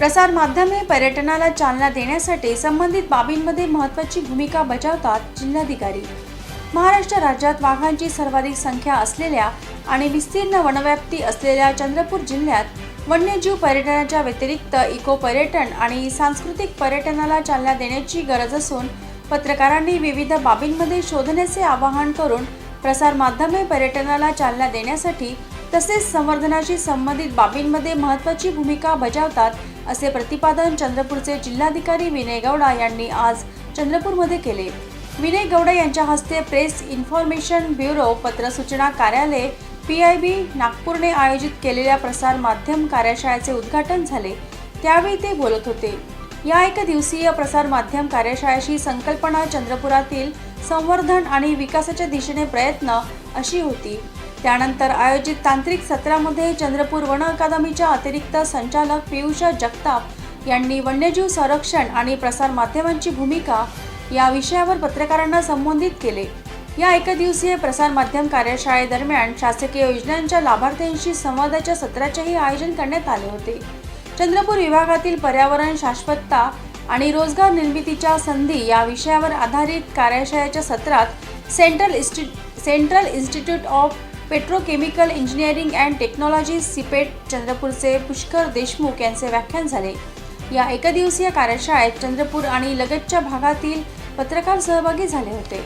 प्रसार माध्यमे पर्यटनाला चालना देण्यासाठी संबंधित बाबींमध्ये महत्त्वाची भूमिका बजावतात जिल्हाधिकारी. महाराष्ट्र राज्यात वाघांची सर्वाधिक संख्या असलेल्या आणि विस्तीर्ण वनव्याप्ती असलेल्या चंद्रपूर जिल्ह्यात वन्यजीव पर्यटनाच्या व्यतिरिक्त इको पर्यटन आणि सांस्कृतिक पर्यटनाला चालना देण्याची गरज असून पत्रकारांनी विविध बाबींमध्ये शोधण्याचे आवाहन करून प्रसार माध्यमे पर्यटनाला चालना देण्यासाठी तसेच संवर्धनाशी संबंधित बाबींमध्ये महत्त्वाची भूमिका बजावतात असे प्रतिपादन चंद्रपूरचे जिल्हाधिकारी विनय गौडा यांनी आज चंद्रपूरमध्ये केले. विनय गौडा यांच्या हस्ते प्रेस इन्फॉर्मेशन ब्युरो पत्रसूचना कार्यालय पी आय बी नागपूरने आयोजित केलेल्या प्रसार माध्यम कार्यशाळेचे उद्घाटन झाले. त्यावेळी ते बोलत होते. या एक दिवसीय प्रसार माध्यम कार्यशाळेची संकल्पना चंद्रपुरातील संवर्धन आणि विकासाच्या दिशेने प्रयत्न अशी होती. त्यानंतर आयोजित तांत्रिक सत्रामध्ये चंद्रपूर वन अकादमीच्या अतिरिक्त संचालक पियुषा जगताप यांनी वन्यजीव संरक्षण आणि प्रसार माध्यमांची भूमिका या विषयावर पत्रकारांना संबोधित केले. या एकदिवसीय प्रसार माध्यम कार्यशाळेदरम्यान शासकीय योजनांच्या लाभार्थ्यांशी संवादाच्या सत्राचेही आयोजन करण्यात आले होते. चंद्रपूर विभागातील पर्यावरण शाश्वतता आणि रोजगार निर्मितीच्या संधी या विषयावर आधारित कार्यशाळेच्या सत्रात central इन्स्टि central institute of petrochemical engineering and technology CIPET चंद्रपूरचे पुष्कर देशमुख यांचे व्याख्यान झाले. या एकदिवसीय कार्यशाळेत चंद्रपूर आणि लगतच्या भागातील पत्रकार सहभागी झाले होते.